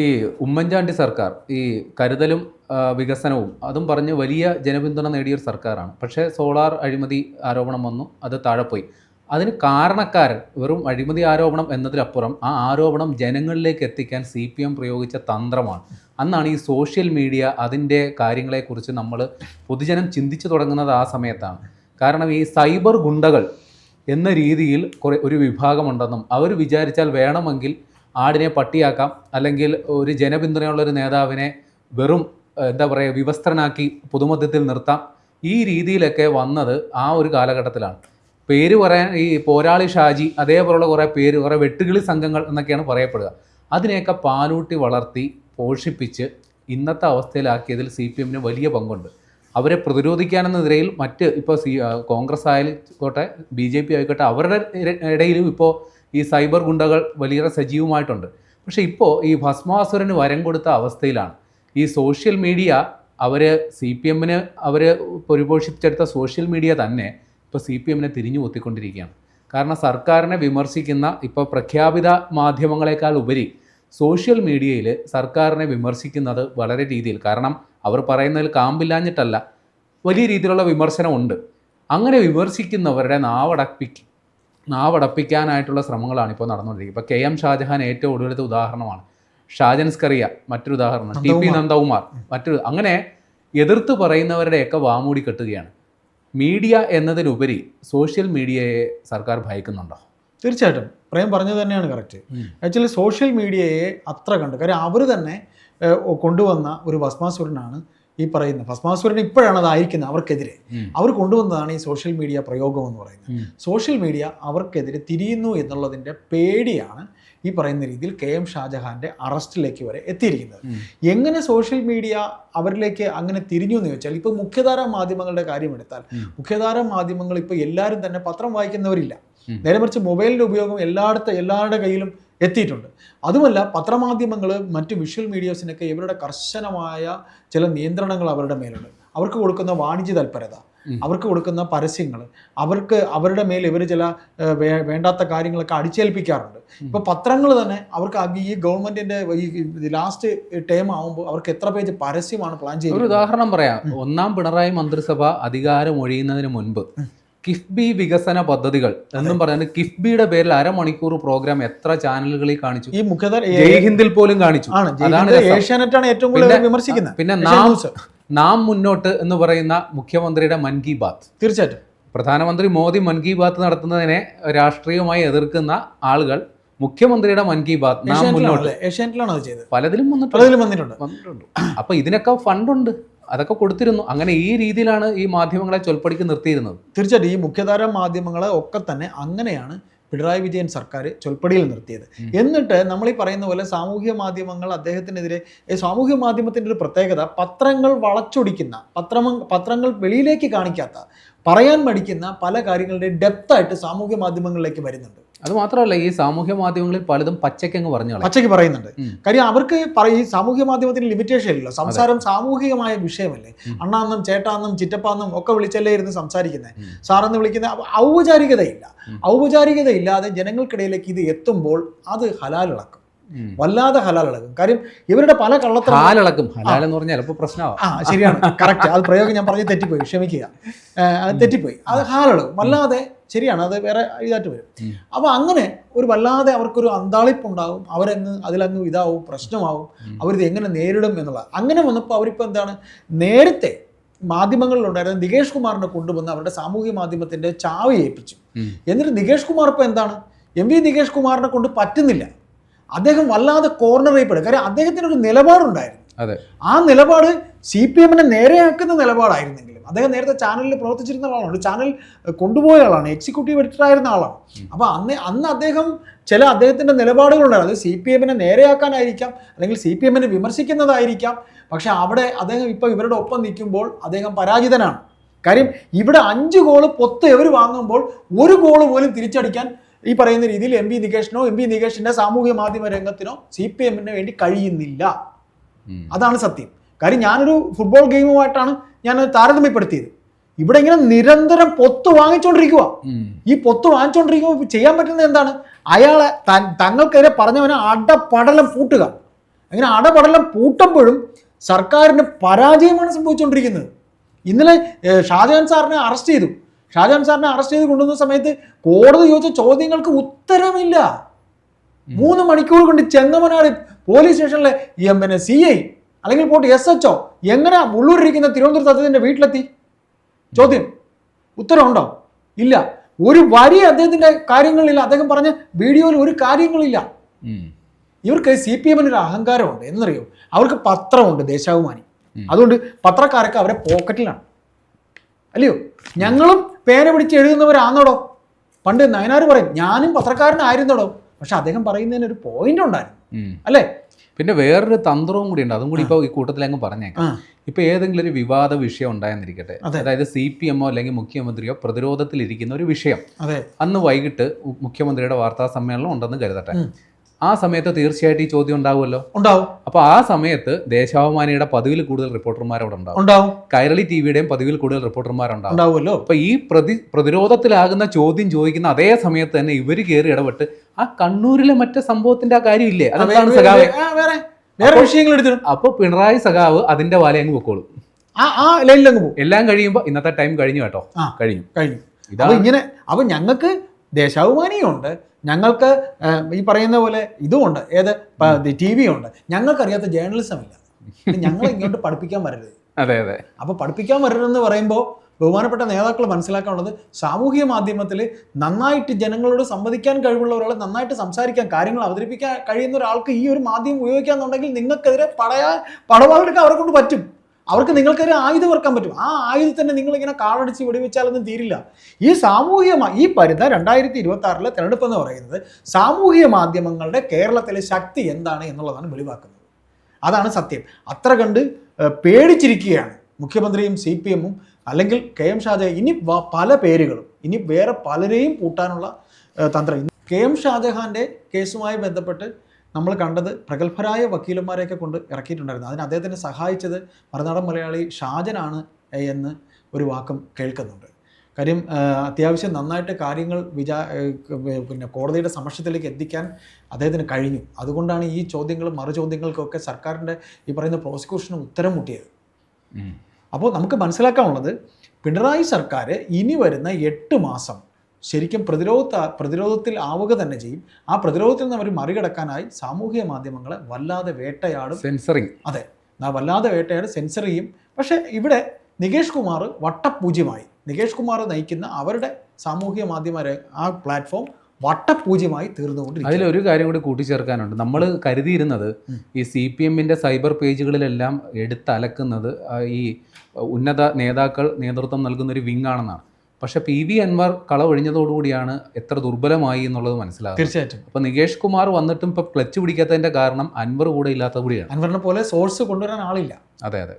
ഈ ഉമ്മൻചാണ്ടി സർക്കാർ ഈ കരുതലും വികസനവും അതും പറഞ്ഞ് വലിയ ജനപിന്തുണ നേടിയൊരു സർക്കാരാണ്. പക്ഷേ സോളാർ അഴിമതി ആരോപണം വന്നു അത് താഴെപ്പോയി പോയി. അതിന് കാരണക്കാരൻ വെറും അഴിമതി ആരോപണം എന്നതിലപ്പുറം ആ ആരോപണം ജനങ്ങളിലേക്ക് എത്തിക്കാൻ സി പി എം പ്രയോഗിച്ച തന്ത്രമാണ്. അന്നാണ് ഈ സോഷ്യൽ മീഡിയ അതിന്റെ കാര്യങ്ങളെക്കുറിച്ച് നമ്മൾ പൊതുജനം ചിന്തിച്ചു തുടങ്ങുന്നത് ആ സമയത്താണ്. കാരണം ഈ സൈബർ ഗുണ്ടകൾ എന്ന രീതിയിൽ കുറേ ഒരു വിഭാഗമുണ്ടെന്നും അവർ വിചാരിച്ചാൽ വേണമെങ്കിൽ ആടിനെ പട്ടിയാക്കാം അല്ലെങ്കിൽ ഒരു ജനപിന്തുണയുള്ള ഒരു നേതാവിനെ വെറും എന്താ പറയുക വിവസ്ത്രനാക്കി പൊതുമധ്യത്തിൽ നിർത്താം. ഈ രീതിയിലൊക്കെ വന്നത് ആ ഒരു കാലഘട്ടത്തിലാണ്. പേര് പറയാൻ ഈ പോരാളി ഷാജി അതേപോലുള്ള കുറേ പേര് കുറേ വെട്ടുകിളി സംഘങ്ങൾ എന്നൊക്കെയാണ് പറയപ്പെടുക. അതിനെയൊക്കെ പാലൂട്ടി വളർത്തി പോഷിപ്പിച്ച് ഇന്നത്തെ അവസ്ഥയിലാക്കിയതിൽ സി പി എമ്മിന് വലിയ പങ്കുണ്ട്. അവരെ പ്രതിരോധിക്കാനെന്ന നിലയിൽ മറ്റ് ഇപ്പോൾ സി കോൺഗ്രസ് കോൺഗ്രസ് ആയിക്കോട്ടെ ബി ജെ പി ആയിക്കോട്ടെ അവരുടെ ഇടയിലും ഇപ്പോൾ ഈ സൈബർ ഗുണ്ടകൾ വലിയ സജീവമായിട്ടുണ്ട്. പക്ഷേ ഇപ്പോൾ ഈ ഭസ്മാസുരന് വരം കൊടുത്ത അവസ്ഥയിലാണ്. ഈ സോഷ്യൽ മീഡിയ അവർ സി പി എമ്മിന് അവർ പരിപോഷിപ്പിച്ചെടുത്ത സോഷ്യൽ മീഡിയ തന്നെ ഇപ്പോൾ സി പി എമ്മിനെ തിരിഞ്ഞു കൊത്തിക്കൊണ്ടിരിക്കുകയാണ് കാരണം സർക്കാരിനെ വിമർശിക്കുന്ന ഇപ്പോൾ പ്രഖ്യാപിത മാധ്യമങ്ങളെക്കാൾ ഉപരി സോഷ്യൽ മീഡിയയിൽ സർക്കാരിനെ വിമർശിക്കുന്നത് വളരെ രീതിയിൽ കാരണം അവർ പറയുന്നതിൽ കാമ്പില്ലാഞ്ഞിട്ടല്ല വലിയ രീതിയിലുള്ള വിമർശനമുണ്ട്. അങ്ങനെ വിമർശിക്കുന്നവരുടെ നാവടപ്പിക്ക് നാവടപ്പിക്കാനായിട്ടുള്ള ശ്രമങ്ങളാണ് ഇപ്പോൾ നടന്നുകൊണ്ടിരിക്കുന്നത്. ഇപ്പോൾ കെ എം ഷാജഹാൻ ഏറ്റവും ഒടുവിലത്തെ ഉദാഹരണമാണ്. ഷാജൻ സ്കറിയ മറ്റൊരു ഉദാഹരണം. T P Nandakumar. മറ്റൊരു അങ്ങനെ എതിർത്ത് പറയുന്നവരുടെയൊക്കെ വാമൂടി കെട്ടുകയാണ്. മീഡിയ എന്നതിനുപരി സോഷ്യൽ മീഡിയയെ സർക്കാർ ഭയക്കുന്നുണ്ടോ? തീർച്ചയായിട്ടും. പ്രേം പറഞ്ഞത് തന്നെയാണ് കറക്റ്റ് ആക്ച്വലി സോഷ്യൽ മീഡിയയെ അത്ര കണ്ട്. കാര്യം അവർ തന്നെ കൊണ്ടുവന്ന ഒരു ഭസ്മാസുരനാണ് ഈ പറയുന്ന ഭസ്മാസുരൻ ഇപ്പോഴാണ് അതായിരിക്കുന്നത് അവർക്കെതിരെ. അവർ കൊണ്ടുവന്നതാണ് ഈ സോഷ്യൽ മീഡിയ പ്രയോഗം എന്ന് പറയുന്നത്. സോഷ്യൽ മീഡിയ അവർക്കെതിരെ തിരിയുന്നു എന്നുള്ളതിന്റെ പേടിയാണ് ഈ പറയുന്ന രീതിയിൽ കെ എം ഷാജഹാന്റെ അറസ്റ്റിലേക്ക് വരെ എത്തിയിരിക്കുന്നത്. എങ്ങനെ സോഷ്യൽ മീഡിയ അവരിലേക്ക് അങ്ങനെ തിരിഞ്ഞു എന്ന് ചോദിച്ചാൽ ഇപ്പോൾ മുഖ്യധാര മാധ്യമങ്ങളുടെ കാര്യം എടുത്താൽ. മുഖ്യധാര മാധ്യമങ്ങൾ ഇപ്പോൾ എല്ലാവരും തന്നെ പത്രം വായിക്കുന്നവരില്ല. നേരെ മറിച്ച് മൊബൈലിന്റെ ഉപയോഗം എല്ലായിടത്തും എല്ലാവരുടെ കയ്യിലും എത്തിയിട്ടുണ്ട്. അതുമല്ല പത്രമാധ്യമങ്ങൾ മറ്റ് വിഷ്വൽ മീഡിയസിനൊക്കെ ഇവരുടെ കർശനമായ ചില നിയന്ത്രണങ്ങൾ അവരുടെ മേലുണ്ട്. അവർക്ക് കൊടുക്കുന്ന വാണിജ്യ തൽപരത. അവർക്ക് കൊടുക്കുന്ന പരസ്യങ്ങൾ അവർക്ക് അവരുടെ മേൽ ഇവർ ചില വേണ്ടാത്ത കാര്യങ്ങളൊക്കെ അടിച്ചേൽപ്പിക്കാറുണ്ട്. ഇപ്പൊ പത്രങ്ങൾ തന്നെ അവർക്ക് ഈ ഗവൺമെന്റിന്റെ ഈ ലാസ്റ്റ് ടേം ആവുമ്പോൾ അവർക്ക് എത്ര പേജ് പരസ്യമാണ് പ്ലാൻ ചെയ്യുന്നത് ഒരു ഉദാഹരണം പറയാം. ഒന്നാം പിണറായി മന്ത്രിസഭ അധികാരം ഒഴിയുന്നതിന് മുൻപ് കിഫ്ബി വികസന പദ്ധതികൾ എന്നും പറയുന്നത് കിഫ്ബിയുടെ പേരിൽ അരമണിക്കൂർ പ്രോഗ്രാം എത്ര ചാനലുകളിൽ കാണിച്ചു? ഈ മുഖ്യധാര ഹിന്ദിൽ പോലും കാണിച്ചു. അതാണ് ഏഷ്യാനെറ്റാണ് ഏറ്റവും കൂടുതൽ വിമർശിക്കുന്നത്. പിന്നെ നാം. നാം മുന്നോട്ട് എന്ന് പറയുന്ന മുഖ്യമന്ത്രിയുടെ മൻ കി ബാത്ത്. തീർച്ചയായിട്ടും. പ്രധാനമന്ത്രി മോദി മൻ കി ബാത്ത് നടത്തുന്നതിനെ രാഷ്ട്രീയമായി എതിർക്കുന്ന ആളുകൾ മുഖ്യമന്ത്രിയുടെ മൻ കി നാം മുന്നോട്ട്. ഏഷ്യാനെറ്റിലാണ് അത് ചെയ്തത്. പലതിലും വന്നിട്ടുണ്ട്. അപ്പൊ ഇതിനൊക്കെ ഫണ്ടുണ്ട്. അതൊക്കെ കൊടുത്തിരുന്നു. അങ്ങനെ ഈ രീതിയിലാണ് ഈ മാധ്യമങ്ങളെ ചൊൽപ്പടിക്ക് നിർത്തിയിരുന്നത്. തീർച്ചയായിട്ടും ഈ മുഖ്യധാര മാധ്യമങ്ങളെ ഒക്കെ തന്നെ അങ്ങനെയാണ് പിണറായി വിജയൻ സർക്കാർ ചൊൽപ്പടിയിൽ നിർത്തിയത്. എന്നിട്ട് നമ്മൾ ഈ പറയുന്ന പോലെ സാമൂഹ്യ മാധ്യമങ്ങൾ അദ്ദേഹത്തിനെതിരെ ഈ സാമൂഹ്യ മാധ്യമത്തിന്റെ ഒരു പ്രത്യേകത പത്രങ്ങൾ വളച്ചൊടിക്കുന്ന പത്രമ പത്രങ്ങൾ വെളിയിലേക്ക് കാണിക്കാത്ത പറയാൻ മടിക്കുന്ന പല കാര്യങ്ങളുടെ ഡെപ്തായിട്ട് സാമൂഹ്യ മാധ്യമങ്ങളിലേക്ക് വരുന്നുണ്ട്. അത് മാത്രമല്ല ഈ സാമൂഹ്യ മാധ്യമങ്ങളിൽ പലതും പച്ചക്കങ്ങ് പറഞ്ഞു പച്ചയ്ക്ക് പറയുന്നുണ്ട്. കാര്യം അവർക്ക് ഈ സാമൂഹ്യ മാധ്യമത്തിന് ലിമിറ്റേഷൻ ഇല്ലല്ലോ. സംസാരം സാമൂഹികമായ വിഷയമല്ലേ? അണ്ണാന്നും ചേട്ടാന്നും ചിറ്റപ്പാന്നും ഒക്കെ വിളിച്ചല്ലേ ഇരുന്ന് സംസാരിക്കുന്നത്. സാറെന്ന് വിളിക്കുന്ന ഔപചാരികതയില്ല. ഔപചാരികതയില്ലാതെ ജനങ്ങൾക്കിടയിലേക്ക് ഇത് എത്തുമ്പോൾ അത് ഹലാലിളക്കും. വല്ലാതെ ഹലാലിളക്കും കാര്യം ഇവരുടെ പല കള്ളത്തരം ഹാലിളക്കും ഹലാൽ എന്ന് പറഞ്ഞാൽ ചിലപ്പോൾ ആ ശരിയാണ്. കറക്റ്റ് അത് പ്രയോഗം ഞാൻ പറഞ്ഞ് തെറ്റിപ്പോയി. ക്ഷമിക്കുക. അത് തെറ്റിപ്പോയി. അത് ഹാലിളകും വല്ലാതെ ശരിയാണ്. അത് വേറെ ഇതായിട്ട് വരും. അപ്പോൾ അങ്ങനെ ഒരു വല്ലാതെ അവർക്കൊരു അന്താളിപ്പുണ്ടാവും. അവരങ്ങ് അതിലങ്ങ് ഇതാവും പ്രശ്നമാവും. അവരിത് എങ്ങനെ നേരിടും എന്നുള്ള അങ്ങനെ വന്നപ്പോൾ അവരിപ്പോൾ എന്താണ്? നേരത്തെ മാധ്യമങ്ങളിലുണ്ടായിരുന്ന നികേഷ് കുമാറിനെ കൊണ്ടുവന്ന് അവരുടെ സാമൂഹ്യ മാധ്യമത്തിന്റെ ചാവി ഏൽപ്പിച്ചു. എന്നിട്ട് നികേഷ് കുമാർ ഇപ്പോൾ എന്താണ്? എം വി നികേഷ് കുമാറിനെ കൊണ്ട് പറ്റുന്നില്ല. അദ്ദേഹം വല്ലാതെ കോർണർ ചെയ്യപ്പെടും കാര്യം അദ്ദേഹത്തിന് ഒരു നിലപാടുണ്ടായിരുന്നു. അതെ. ആ നിലപാട് സി പി എമ്മിനെ നേരെയാക്കുന്ന നിലപാടായിരുന്നെങ്കിലും അദ്ദേഹം നേരത്തെ ചാനലിൽ പ്രവർത്തിച്ചിരുന്ന ആളാണ് ഒരു ചാനൽ കൊണ്ടുപോയ ആളാണ് എക്സിക്യൂട്ടീവ് എഡിറ്റർ ആയിരുന്ന ആളാണ്. അപ്പോൾ അന്ന് അന്ന് അദ്ദേഹം ചില അദ്ദേഹത്തിന്റെ നിലപാടുകളുണ്ടായിരുന്നു. അത് സി പി എമ്മിനെ നേരെയാക്കാനായിരിക്കാം അല്ലെങ്കിൽ സി പി എമ്മിനെ വിമർശിക്കുന്നതായിരിക്കാം. പക്ഷേ അവിടെ അദ്ദേഹം ഇപ്പോൾ ഇവരുടെ ഒപ്പം നിൽക്കുമ്പോൾ അദ്ദേഹം പരാജിതനാണ്. കാര്യം ഇവിടെ അഞ്ച് ഗോൾ പൊത്ത് എവർ വാങ്ങുമ്പോൾ ഒരു ഗോൾ പോലും തിരിച്ചടിക്കാൻ ഈ പറയുന്ന രീതിയിൽ എം പി നികേഷിനോ എം പി നികേഷിന്റെ സാമൂഹ്യ മാധ്യമ രംഗത്തിനോ സി പി എമ്മിന് വേണ്ടി കഴിയുന്നില്ല. അതാണ് സത്യം. കാര്യം ഞാനൊരു ഫുട്ബോൾ ഗെയിമുമായിട്ടാണ് ഞാൻ താരതമ്യപ്പെടുത്തിയത്. ഇവിടെ ഇങ്ങനെ നിരന്തരം പൊത്ത് വാങ്ങിച്ചുകൊണ്ടിരിക്കുക ഈ പൊത്ത് വാങ്ങിച്ചുകൊണ്ടിരിക്കുമ്പോൾ ചെയ്യാൻ പറ്റുന്നത് എന്താണ്? അയാളെ തങ്ങൾക്കെതിരെ പറഞ്ഞവനെ അടപടലം പൂട്ടുക. അങ്ങനെ അടപടലം പൂട്ടുമ്പോഴും സർക്കാരിന് പരാജയമാണ് സംഭവിച്ചുകൊണ്ടിരിക്കുന്നത് ഇന്നലെ ഷാജഹാൻ സാറിനെ അറസ്റ്റ് ചെയ്തു. ഷാജഹാൻ സാറിനെ അറസ്റ്റ് ചെയ്ത് കൊണ്ടുവന്ന സമയത്ത് കോടതി ചോദിച്ച ചോദ്യങ്ങൾക്ക് ഉത്തരമില്ല. മൂന്ന് മണിക്കൂർ കൊണ്ട് ചെങ്ങമനാട് പോലീസ് സ്റ്റേഷനിലെ എ സി ഐ അല്ലെങ്കിൽ പോട്ട് എസ് എച്ച് ഒ എങ്ങനെ ഉള്ളൂരിരിക്കുന്ന തിരുവനന്തപുരത്ത് അദ്ദേഹത്തിന്റെ വീട്ടിലെത്തി? ചോദ്യം. ഉത്തരവുണ്ടോ ഇല്ല. ഒരു വരി അദ്ദേഹത്തിന്റെ കാര്യങ്ങളില്ല അദ്ദേഹം പറഞ്ഞ വീഡിയോയിൽ ഒരു കാര്യങ്ങളില്ല. ഇവർക്ക് സി പി എമ്മിന് ഒരു അഹങ്കാരമുണ്ട്. എന്നറിയോ? അവർക്ക് പത്രമുണ്ട് ദേശാഭിമാനി. അതുകൊണ്ട് പത്രക്കാരൊക്കെ അവരെ പോക്കറ്റിലാണ് അല്ലയോ? ഞങ്ങളും പേന പിടിച്ച് എഴുതുന്നവരാന്നോടോ? പണ്ട് നയനാർ പറയും ഞാനും പത്രക്കാരനായിരുന്നോടോ? പക്ഷെ അദ്ദേഹം പറയുന്നതിന് ഒരു പോയിന്റ് ഉണ്ടായിരുന്നു. അല്ലേ? പിന്നെ വേറൊരു തന്ത്രവും കൂടി ഉണ്ട്. അതും കൂടി ഇപ്പോൾ ഈ കൂട്ടത്തിൽ അങ്ങ് പറഞ്ഞേക്കാം. ഇപ്പോൾ ഇപ്പൊ ഏതെങ്കിലും ഒരു വിവാദ വിഷയം ഉണ്ടായെന്നിരിക്കട്ടെ. അതായത് സി പി എമ്മോ അല്ലെങ്കിൽ മുഖ്യമന്ത്രിയോ പ്രതിരോധത്തിലിരിക്കുന്ന ഒരു വിഷയം. അന്ന് വൈകിട്ട് മുഖ്യമന്ത്രിയുടെ വാർത്താ സമ്മേളനം ഉണ്ടെന്ന് കരുതട്ടെ. ആ സമയത്ത് തീർച്ചയായിട്ടും ഈ ചോദ്യം ഉണ്ടാവുമല്ലോ? ഉണ്ടാവും. അപ്പൊ ആ സമയത്ത് ദേശാഭിമാനിയുടെ പതിവിൽ കൂടുതൽ റിപ്പോർട്ടർമാർ അവിടെ ഉണ്ടാവും. ഉണ്ടാവും. കൈരളി ടി വിയുടെയും പതിവിൽ കൂടുതൽ റിപ്പോർട്ടർമാരുണ്ടാവും ഉണ്ടാവുമല്ലോ. അപ്പൊ ഈ പ്രതി പ്രതിരോധത്തിലാകുന്ന ചോദ്യം ചോദിക്കുന്ന അതേ സമയത്ത് തന്നെ ഇവർ കയറി ഇടപെട്ട് ആ കണ്ണൂരിലെ മറ്റേ സംഭവത്തിന്റെ ആ കാര്യമില്ലേ? അതെന്താണ് സഖാവ്? വേറെ വിഷയങ്ങൾ എടുത്തിടും. അപ്പൊ പിണറായി സഖാവ് അതിന്റെ വാല അങ്ങ് പൊക്കോളും. ആ ആ ലൈനിലങ്ങ് പോകും. എല്ലാം കഴിയുമ്പോൾ ഇന്നത്തെ ടൈം കഴിഞ്ഞു കേട്ടോ. കഴിഞ്ഞു. കഴിഞ്ഞു. ഇതാ ഇങ്ങനെ അപ്പൊ ഞങ്ങൾക്ക് ദേശാഭിമാനിയുണ്ട്. ഞങ്ങൾക്ക് ഈ പറയുന്ന പോലെ ഇതുമുണ്ട് ഏത്? ടി വി ഉണ്ട്. ഞങ്ങൾക്കറിയാത്ത ജേർണലിസം ഇല്ല. ഞങ്ങൾ ഇങ്ങോട്ട് പഠിപ്പിക്കാൻ വരരുത്. അതെ അതെ. അപ്പോൾ പഠിപ്പിക്കാൻ വരരുതെന്ന് പറയുമ്പോൾ ബഹുമാനപ്പെട്ട നേതാക്കൾ മനസ്സിലാക്കാനുള്ളത് സാമൂഹിക മാധ്യമത്തിൽ നന്നായിട്ട് ജനങ്ങളോട് സംവദിക്കാൻ കഴിവുള്ള ഒരാൾ നന്നായിട്ട് സംസാരിക്കാൻ കാര്യങ്ങൾ അവതരിപ്പിക്കാൻ കഴിയുന്ന ഒരാൾക്ക് ഈ ഒരു മാധ്യമം ഉപയോഗിക്കാന്നുണ്ടെങ്കിൽ നിങ്ങൾക്കെതിരെ പടയാ പടവാളെടുക്കാൻ അവരെ കൊണ്ട് പറ്റും. അവർക്ക് നിങ്ങൾക്കൊരു ആയുധം ഇറക്കാൻ പറ്റും. ആ ആയുധത്തിനെ നിങ്ങളിങ്ങനെ കാളടിച്ച് വെടിവെച്ചാലൊന്നും തീരില്ല. ഈ സാമൂഹ്യ ഈ പരിധ രണ്ടായിരത്തി ഇരുപത്തി ആറിലെ തെരഞ്ഞെടുപ്പ് എന്ന് പറയുന്നത് സാമൂഹ്യ മാധ്യമങ്ങളുടെ കേരളത്തിലെ ശക്തി എന്താണ് എന്നുള്ളതാണ് വെളിവാക്കുന്നത്. അതാണ് സത്യം. അത്ര കണ്ട് പേടിച്ചിരിക്കുകയാണ് മുഖ്യമന്ത്രിയും സി പി എമ്മും അല്ലെങ്കിൽ കെ എം ഷാജ. ഇനി പല പേരുകളും ഇനി വേറെ പലരെയും പൂട്ടാനുള്ള തന്ത്രം. കെ എം ഷാജഹാന്റെ കേസുമായി ബന്ധപ്പെട്ട് നമ്മൾ കണ്ടത് പ്രഗത്ഭരായ വക്കീലന്മാരെയൊക്കെ കൊണ്ട് ഇറക്കിയിട്ടുണ്ടായിരുന്നു. അതിന് അദ്ദേഹത്തിനെ സഹായിച്ചത് മറുനാടൻ മലയാളി ഷാജനാണ് എന്ന് ഒരു വാക്കും കേൾക്കുന്നുണ്ട്. കാര്യം അത്യാവശ്യം നന്നായിട്ട് കാര്യങ്ങൾ വിചാ പിന്നെ കോടതിയുടെ സമക്ഷത്തിലേക്ക് എത്തിക്കാൻ അദ്ദേഹത്തിന് കഴിഞ്ഞു. അതുകൊണ്ടാണ് ഈ ചോദ്യങ്ങളും മറുചോദ്യങ്ങൾക്കൊക്കെ സർക്കാരിന്റെ ഈ പറയുന്ന പ്രോസിക്യൂഷന് ഉത്തരം മുട്ടിയത്. അപ്പോൾ നമുക്ക് മനസ്സിലാക്കാനുള്ളത് പിണറായി സർക്കാർ ഇനി വരുന്ന എട്ട് മാസം ശരിക്കും പ്രതിരോധ പ്രതിരോധത്തിൽ ആവുക തന്നെ ചെയ്യും. ആ പ്രതിരോധത്തിൽ നിന്ന് അവർ മറികടക്കാനായി സാമൂഹിക മാധ്യമങ്ങളെ വല്ലാതെ വേട്ടയാടും. സെൻസറിങ് അതെ. വല്ലാതെ വേട്ടയാട് സെൻസർ ചെയ്യും. പക്ഷേ ഇവിടെ നികേഷ് കുമാർ വട്ടപൂജ്യമായി. നികേഷ് കുമാർ നയിക്കുന്ന അവരുടെ സാമൂഹിക മാധ്യമ ആ പ്ലാറ്റ്ഫോം വട്ടപൂജ്യമായി തീർന്നുകൊണ്ടിരിക്കും അതിലൊരു കാര്യം കൂടി കൂട്ടിച്ചേർക്കാനുണ്ട്. നമ്മൾ കരുതിയിരുന്നത് ഈ സി പി എമ്മിന്റെ സൈബർ പേജുകളിലെല്ലാം എടുത്തലക്കുന്നത് ഈ ഉന്നത നേതാക്കൾ നേതൃത്വം നൽകുന്ന ഒരു വിങ് ആണെന്നാണ് പക്ഷെ പി വി അൻവർ കളവൊഴിഞ്ഞതോടുകൂടിയാണ് എത്ര ദുർബലമായി എന്നുള്ളത് മനസ്സിലാകും തീർച്ചയായിട്ടും. അപ്പോൾ നികേഷ് കുമാർ വന്നിട്ടും ഇപ്പോൾ ക്ലച്ച് പിടിക്കാത്തതിന്റെ കാരണം അൻവർ കൂടെ ഇല്ലാത്ത കൂടിയാണ്. അൻവറിനെ പോലെ സോഴ്സ് കൊണ്ടുവരാൻ ആളില്ല. അതെ അതെ.